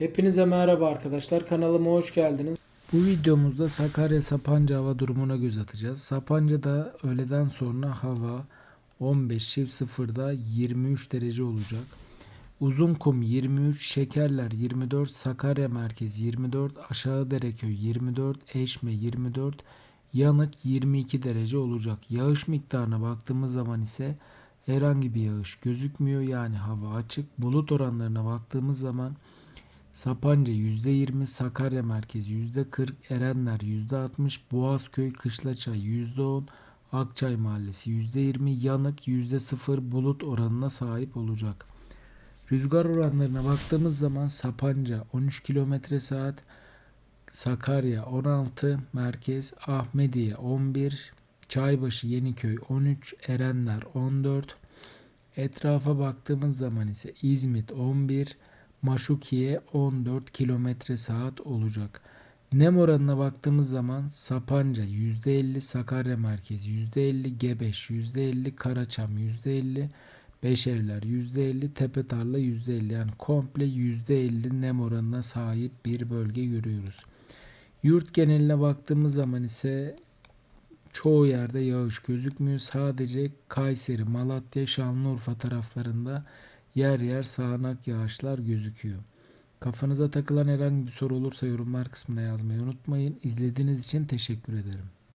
Hepinize merhaba arkadaşlar. Kanalıma hoş geldiniz. Bu videomuzda Sakarya Sapanca hava durumuna göz atacağız. Sapanca'da öğleden sonra hava 15.00'da 23 derece olacak. Uzunkum 23, Şekerler 24, Sakarya Merkez 24, Aşağı Dereköy 24, Eşme 24, Yanık 22 derece olacak. Yağış miktarına baktığımız zaman ise herhangi bir yağış gözükmüyor. Yani hava açık. Bulut oranlarına baktığımız zaman Sapanca %20, Sakarya Merkez %40, Erenler %60, Boğazköy Kışlaçay %10, Akçay Mahallesi %20, Yanık %0 bulut oranına sahip olacak. Rüzgar oranlarına baktığımız zaman Sapanca 13 km saat, Sakarya 16, Merkez Ahmediye 11, Çaybaşı Yeniköy 13, Erenler 14, Etrafa baktığımız zaman ise İzmit 11, Maşukiye 14 kilometre saat olacak. Nem oranına baktığımız zaman Sapanca %50, Sakarya Merkez %50, Gebeş %50, Karaçam %50, Beşevler %50, Tepetarla %50 yani komple %50 nem oranına sahip bir bölge görüyoruz. Yurt geneline baktığımız zaman ise çoğu yerde yağış gözükmüyor. Sadece Kayseri, Malatya, Şanlıurfa taraflarında yer yer sağanak yağışlar gözüküyor. Kafanıza takılan herhangi bir soru olursa yorumlar kısmına yazmayı unutmayın. İzlediğiniz için teşekkür ederim.